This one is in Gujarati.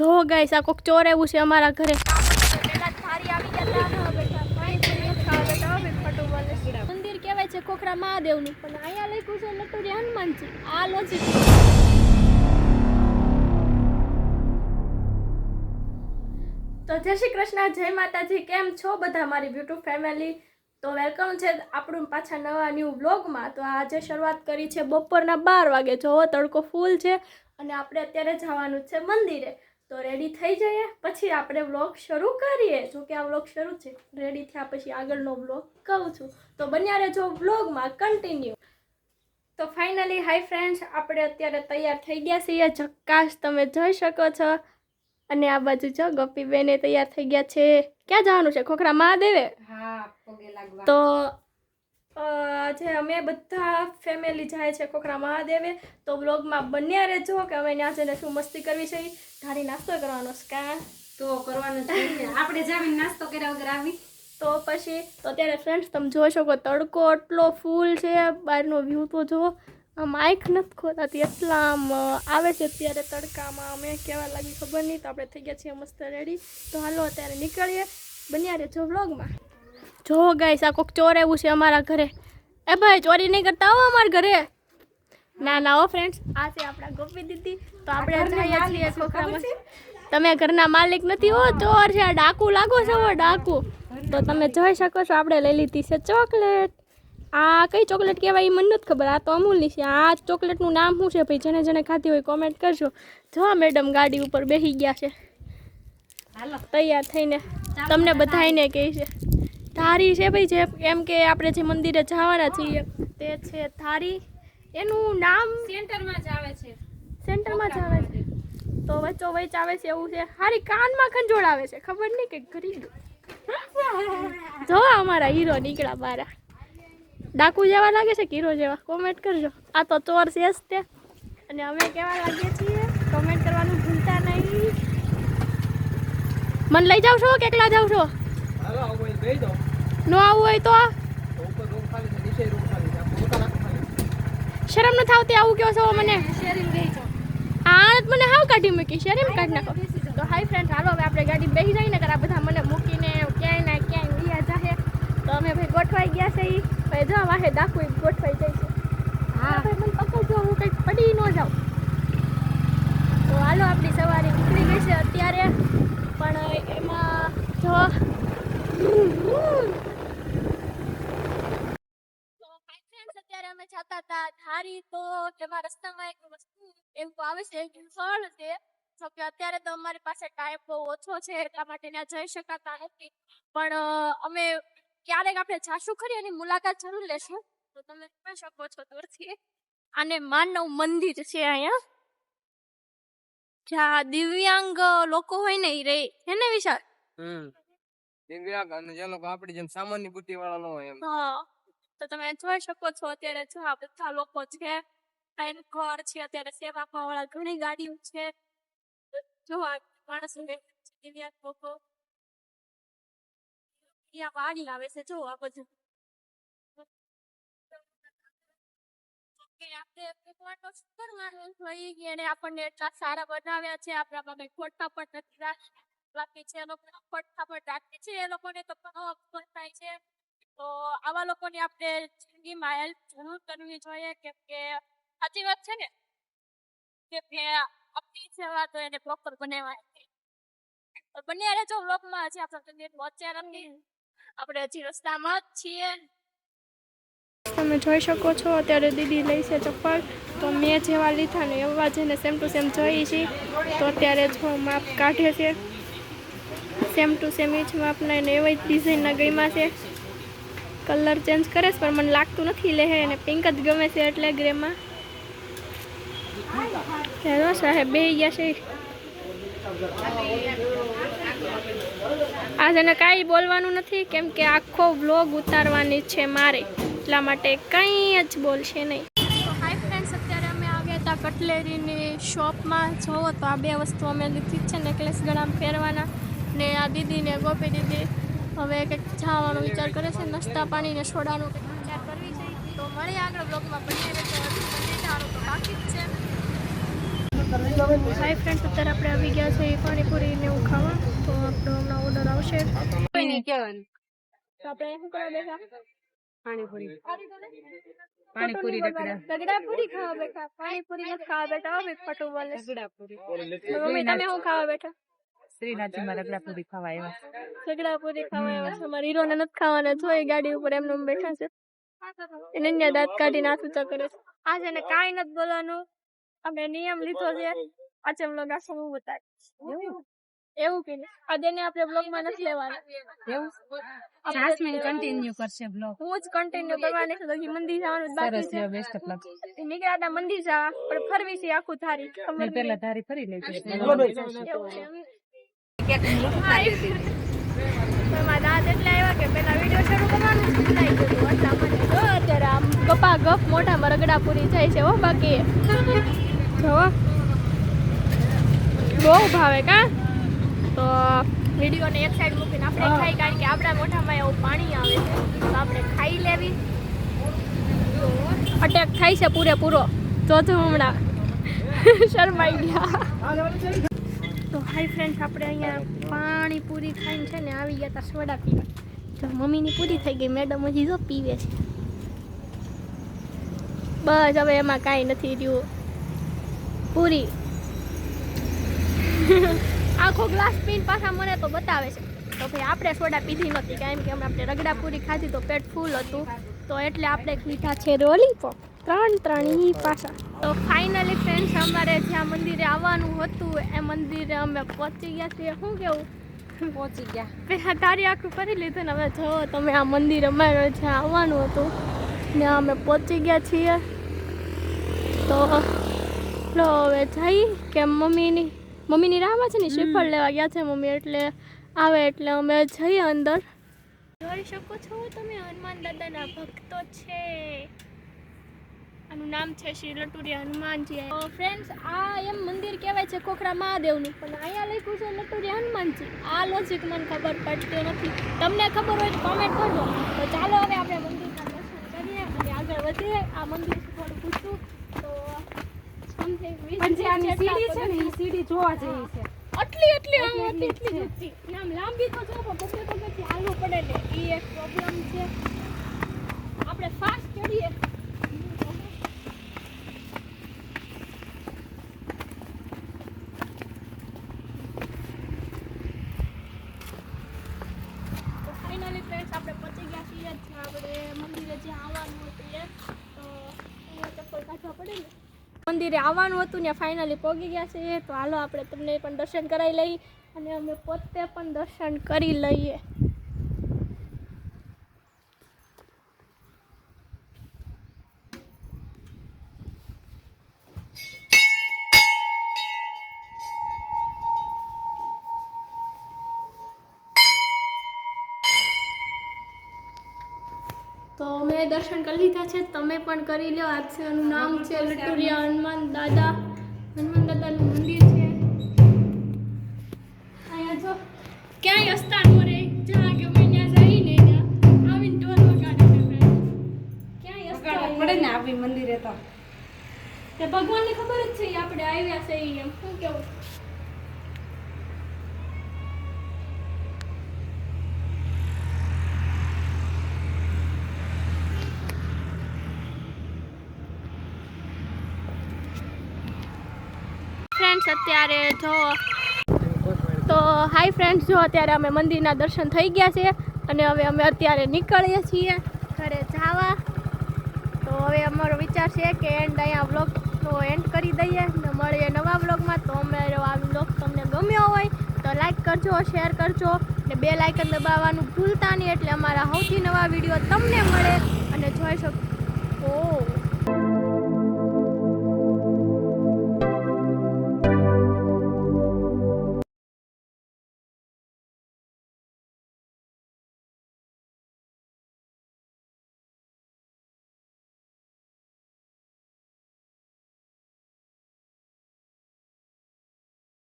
જો ગાઈસ આ કોક ચોર એવું છે અમારા ઘરે. મંદિર કહેવાય છે ખોખરા મહાદેવનું. પણ અહીંયા લખ્યું છે લટુરી હનુમાનજી. આ લોજિક તો જય શ્રી કૃષ્ણ, જય માતાજી. કેમ છો બધા મારી બ્યુટી ફેમિલી? તો વેલકમ છે આપણું પાછા નવા ન્યૂ વ્લોગમાં. તો આજે શરૂઆત કરી છે બપોરના બાર વાગે. જોવો તડકો ફૂલ છે અને આપણે અત્યારે જવાનું છે મંદિરે. તો રેડી થઈ જઈએ. પછી આપણે વ્લોગ શરૂ કરીએ. જો કે આ વ્લોગ શરૂ છે. રેડી થયા પછી આગળનો વ્લોગ કહું છું. તો બન્યા રહેજો વ્લોગમાં કન્ટિન્યુ તો ફાઇનલી હાય ફ્રેન્ડ્સ આપણે અત્યારે તૈયાર થઈ ગયા છીએ. જક્કાશ તમે જોઈ શકો છો. અને આ બાજુ જો ગોપીબેને તૈયાર થઈ ગયા છે. ક્યાં જવાનું છે? ખોખરા મહાદેવે? તો આજે અમે બધા ફેમિલી જાય છે કોકરા મહાદેવે. તો બ્લોગમાં બન્યા રહેજો કે અમે ત્યાં જઈને શું મસ્તી કરવી છે. ધારી નાસ્તો કરવાનો છે કા તો કરવાનું છે. આપણે જાવીને નાસ્તો કર્યા વગર આવી. તો પછી તો અત્યારે ફ્રેન્ડ્સ તમે જોઈ શકો તડકો એટલો ફૂલ છે. બહારનો વ્યૂ તો જુઓ આમ આંખ નથી ખોલાતી. એટલા આમ આવે છે અત્યારે તડકામાં. અમે કેવા લાગી ખબર નહીં. તો આપણે થઈ ગયા છીએ મસ્ત રેડી તો હાલો અત્યારે નીકળીએ. બન્યા રહેજો વ્લોગમાં જો ગાઈસ આ કોક ચોર એવું છે અમારા ઘરે. એ ભાઈ ચોરી નહીં કરતા હો અમારા ઘરે. ના ના હો ફ્રેન્ડ્સ આ છે આપણા ગોપી દીદી. તો આપણે જઈએ છીએ ખોખરામાં તમે ઘરના માલિક નથી હો ચોર છે આ ડાકુ લાગો છો હો ડાકુ. તો તમે જોઈ શકો છો આપણે લઈ લીધી છે ચોકલેટ. આ કઈ ચોકલેટ કહેવાય એ મને નથી ખબર આ તો અમૂલની છે. આ ચોકલેટનું નામ શું છે ભાઈ? જેને જેને ખાધી હોય કોમેન્ટ કરજો. જો મેડમ ગાડી ઉપર બેસી ગયા છે. તૈયાર થઈને. તમને બધાને કહે છે. ધારી છે ભાઈ જે એમ કે આપણે જે મંદિરે જવાના છીએ તે છે ધારી એનું નામ સેન્ટરમાં જ આવે છે. સેન્ટરમાં જ આવે છે. તો વચ્ચો વચ આવે છે એવું છે. હારી કાનમાં ખંજોળ આવે છે. ખબર નહીં કે ગરીબ. જો અમારા હીરો નીકળ્યા બારા. ડાકુ જેવા લાગે છે કે હીરો જેવા? કોમેન્ટ કરજો. આ તો ચોર છે જ તે. અને અમે કેવા લાગીએ છીએ? કોમેન્ટ કરવાનું ભૂલતા નહીં. મને લઈ જાવ છો કે એકલા જાવ છો? હાલો બેહી જાઓ. ન આવવું હોય તો? શરમ ન થાવતી આવું કયો છો મને? આણત મને હાવ કાઢી મૂકી શરમ કાઢી નાખો. તો હાય ફ્રેન્ડ હાલો હવે આપણે ગાડી બેસી જઈને કરા બધા મને મૂકીને ક્યાંય ના ક્યાંય ઉયા જાહે. તો અમે ભાઈ ગોઠવાઈ ગયા છે ભાઈ જો વાહે દાખવું ગોઠવાઈ જાય છે. હા. ભાઈ મને પકડજો હું કંઈક પડી ન જાઉં. તો હાલો આપણી સવારી નીકળી ગઈ છે અત્યારે પણ એમાં જો તો હાય ફ્રેન્ડ્સ અત્યારે અમે જતા તો એમાં રસ્તામાં એક વસ્તુ એવું આવે છે એક ફળ છે. જો કે અત્યારે તો અમારી પાસે ટાઈમ બહુ ઓછો છે એટલા માટે ત્યાં જઈ શકાતા નથી. પણ અમે ક્યારેક આપણે જાશું ખરી એની મુલાકાત જરૂર લેશું. તો તમે જોઈ શકો છો દૂરથી. અને માનવ મંદિર છે અહીંયા. જ્યાં દિવ્યાંગ લોકો હોય ને એ રહે છે ને વિશાલ? હમ. દિવ્યાંગ અને જે લોકો આપણી જેમ સામાન્ય બુદ્ધિ વાળા ન હોય એમ. હા. તો તમે જોઈ શકો છો અત્યારે જો આ બધા લોકો છે એનું ઘર છે, અત્યારે સેવા વાળા ઘણી ગાડીઓ છે. જો આ માણસ દિવ્યાંગ લોકો અહીંયા વાડી આવે છે, જો આ બધું. આપણને એટલા સારા બનાવ્યા છે, આપણા પાસે ખોટા પણ નથી. બાકી છે એ લોકો ખોટા પણ રાખે છે, એ લોકોને તો ભાવ થાય છે. તો આવા લોકોની આપણે જિંદગીમાં હેલ્પ જરૂર કરવી જોઈએ કેમ કે સાચી વાત છે ને? કે કે આપણી સેવા તો એને પ્રોપર બનાવવા બંને અરે જો વ્લોગમાં હજી આપણે પહોંચ્યા નથી આપણે હજી રસ્તામાં જ છીએ. તમે જોઈ શકો છો અત્યારે દીદી લઈ છે ચપ્પલ. તો મેં જેવા લીધા ને એવા જેને સેમ ટુ સેમ જોઈએ છીએ તો અત્યારે જો માપ કાઢે છે. સેમ ટુ સેમ એ જ માપના એને એવા જ ડિઝાઇનના ગમ્યા છે. કલર ચેન્જ કરે છે, પણ મને લાગતું નથી લે એને પિંક જ ગમે છે એટલે ગ્રેમાં. હેલો સાહેબ, બે ગયા છે. આજ એને કાંઈ બોલવાનું નથી, કેમ કે આખો વ્લોગ ઉતારવાની છે મારે, એટલા માટે કંઈ જ બોલશે નહીં. હતા કટલેરીની શોપમાં. જોવો તો આ બે વસ્તુ અમે લીધી છે નેકલેસ ગળામાં પહેરવાના. ને આ દીદી ને ગોપી દીદી હવે કંઈક જવાનો વિચાર કરે છે નાસ્તા પાણી ને સોડાનો કંઈક વિચાર કરવી છે. તો મળીએ આગળ બ્લોગમાં. બની જવાનું તો બાકી જ છે. હાય ફ્રેન્ડ અત્યારે આપણે આવી ગયા છે પાણીપુરી ને એવું ખાવા. તો આપણો હમણાં ઓર્ડર આવશે. કોઈને કહેવાનું તો આપણે શું કરવા બેઠા? પાણીપુરી. પાણીપુરી રગડા. પૂરી ખાવા બેઠા. પાણીપુરી ખાવા બેઠા હવે પટુ બોલે રગડાપુરી તો મમ્મી તમે શું ખાવા બેઠા? શ્રીનાથજીમાં રગડાપુરી ખાવા આવ્યા. રગડા પૂરી ખાવા આવ્યા છે. અમારા હીરોને નથી ખાવાના. જોઈ ગાડી ઉપર એમને બેઠા છે. એને અહીંયા દાંત કાઢી હાથ કરે છે. આજે એને કાંઈ નથી બોલવાનું. અમે નિયમ લીધો છે. આજે લોકો આખું હું બતાવીશ. એવું? કે આજે ને આપણે બ્લોગમાં નથી લેવાના. એવું? જાસ્મીન કન્ટિન્યુ કરશે બ્લોગ હું જ કન્ટિન્યુ કરવાની છે. તો મંદિર જવાનું બાકી છે. બેસ્ટ લક નીકળ્યા મંદિર જવા પણ ફરવી છે આખું થારી ખબર પેલા ધારી ફરી લેજો મારા દાંત એટલે આવ્યા કે પેલા વીડિયો શરૂ કરવાનું ભૂલાઈ ગયું એટલા માટે જો અત્યારે આમ ગપા ગપ મોઢામાં રગડા પૂરી જાય છે હો બાકી. જો બહુ ભાવે કા? તો વિડીયોને એક સાઈડ મૂકીને આપણે ખાઈ કારણ કે આપણા મોઢામાં એવું પાણી આવે છે તો આપણે ખાઈ લેવી. અટેક થાય છે પૂરેપૂરો. જોજો હમણાં. શરમાઈ ગયા. તો હાય ફ્રેન્ડ્સ આપણે અહીંયા પાણીપુરી ખાઈને છે ને આવી ગયા હતા સોડા પીવા. તો મમ્મીની પૂરી થઈ ગઈ, મેડમ હજી જો પીવે છે. બસ હવે એમાં કાંઈ નથી રહ્યું. પૂરી. આખો ગ્લાસ પીને પાછા મને તો બતાવે છે. તો ભાઈ, આપણે સોડા પીધી નથી કારણ કે આપણે રગડા પૂરી ખાધી તો પેટ ફૂલ હતું. તો એટલે આપણે લીધા છે લોલીપોપ ત્રણ ત્રણ ઈ પાછા. તો ફાઇનલી ફ્રેન્ડ્સ અમારે જ્યાં મંદિરે આવવાનું હતું એ મંદિરે અમે પહોંચી ગયા છીએ. શું કેવું? પહોંચી ગયા. પહેલાં તારી આખું કરી લીધું ને હવે જો તમે આ મંદિર અમારે જ્યાં આવવાનું હતું ને અમે પહોંચી ગયા છીએ. તો લો હવે જઈ કે મમ્મીની મમ્મીની રાહમાં છે ને? શ્રીફળ લેવા ગયા છે મમ્મી એટલે આવે એટલે અમે જઈએ અંદર. જોઈ શકો છો તમે હનુમાન દાદાના ભક્તો છે. આનું નામ છે શ્રી લટુરિયા હનુમાનજી. ફ્રેન્ડ્સ આ એમ મંદિર કહેવાય છે ખોખરા મહાદેવનું. પણ અહીંયા લખ્યું છે લટુરિયા હનુમાનજી. આ લોજિક મને ખબર પડતી નથી. તમને ખબર હોય તો કોમેન્ટ કરજો. તો ચાલો હવે આપણે મંદિરના દર્શન કરીએ અને આગળ વધીએ. આ મંદિર થોડું પૂછું. તો સીડી છે ને એ સીડી જોવા જેવી છે. આટલી એટલી આમ લાંબી તો જો પણ તો પછી હાલવું પડે ને. એ એક પ્રોબ્લેમ છે આપણે ફાસ્ટ ચડીએ તો ફાઇનલી ફ્રેન્ડ્સ આપણે પહોંચી ગયા છીએ જ્યાં આપણે મંદિરે જ્યાં આવવાનું હતું એ તો અહીંયા ચપ્પલ કાઢવા પડે ને મંદિરે આવવાનું હતું ને ફાઇનલી પહોંચી ગયા છે. તો હાલો, આપણે તમને પણ દર્શન કરાવી લઈએ અને અમે પોતે પણ દર્શન કરી લઈએ. મેં દર્શન કરી લીધા છે. તમે પણ કરી લો આ એનું નામ છે લટુરિયા હનુમાન દાદા. હનુમાન દાદાનું મંદિર છે. અહીંયા જો ક્યાંય અસ્તાન મરે જ્યાં ગમે ત્યાં જઈને આવીને ઢોલ વગાડે ક્યાંય અસ્તાન પડે ને આવી મંદિરે તો. તે ભગવાનને ખબર જ છે આપણે આવ્યા છે એમ. શું કેવું? ફ્રેન્ડ્સ અત્યારે જો તો હાય ફ્રેન્ડ્સ જો અત્યારે અમે મંદિરના દર્શન થઈ ગયા છે અને હવે અમે અત્યારે નીકળીએ છીએ ઘરે જવા. તો હવે અમારો વિચાર છે કે એન્ડ અહીંયા વ્લોગનો એન્ડ કરી દઈએ ને મળીએ નવા વ્લોગમાં તો અમારો આ વ્લોગ તમને ગમ્યો હોય તો લાઈક કરજો શેર કરજો ને બે લાઇકન દબાવવાનું ભૂલતા નહીં એટલે અમારા સૌથી નવા વીડિયો તમને મળે